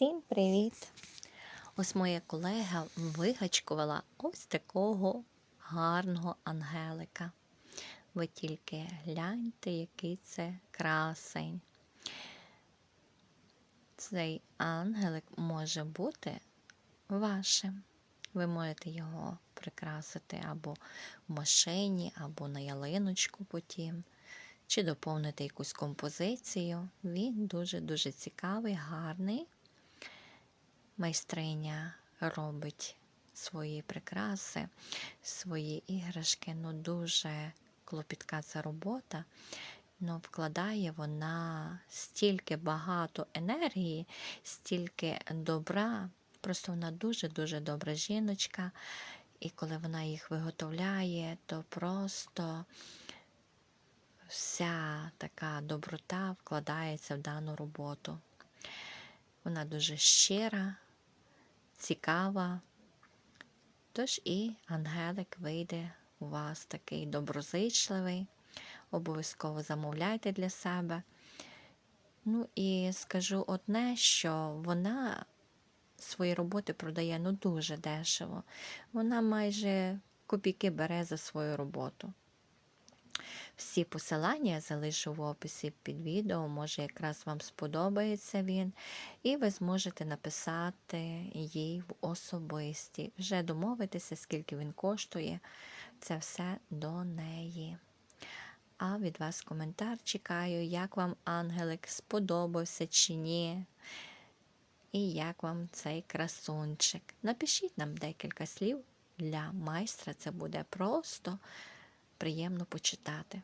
Всім привіт! Ось моя колега вигачкувала ось такого гарного ангелика. Ви тільки гляньте, який це красень. Цей ангелик може бути вашим. Ви можете його прикрасити або в машині, або на ялиночку потім, чи доповнити якусь композицію. Він дуже-дуже цікавий, гарний. Майстриня робить свої прикраси, свої іграшки. Ну, дуже клопітка ця робота. Ну, вкладає вона стільки багато енергії, стільки добра. Просто вона дуже-дуже добра жіночка. І коли вона їх виготовляє, то просто вся така доброта вкладається в дану роботу. Вона дуже щира, цікава. Тож і ангелик вийде у вас такий доброзичливий. Обов'язково замовляйте для себе. Ну і скажу одне, що вона свої роботи продає ну дуже дешево. Вона майже копійки бере за свою роботу. Всі посилання я залишу в описі під відео, може якраз вам сподобається він, і ви зможете написати їй в особисті. Вже домовитися, скільки він коштує. Це все до неї. А від вас коментар чекаю, як вам ангелик сподобався чи ні. І як вам цей красунчик. Напишіть нам декілька слів для майстра, це буде просто приємно почитати.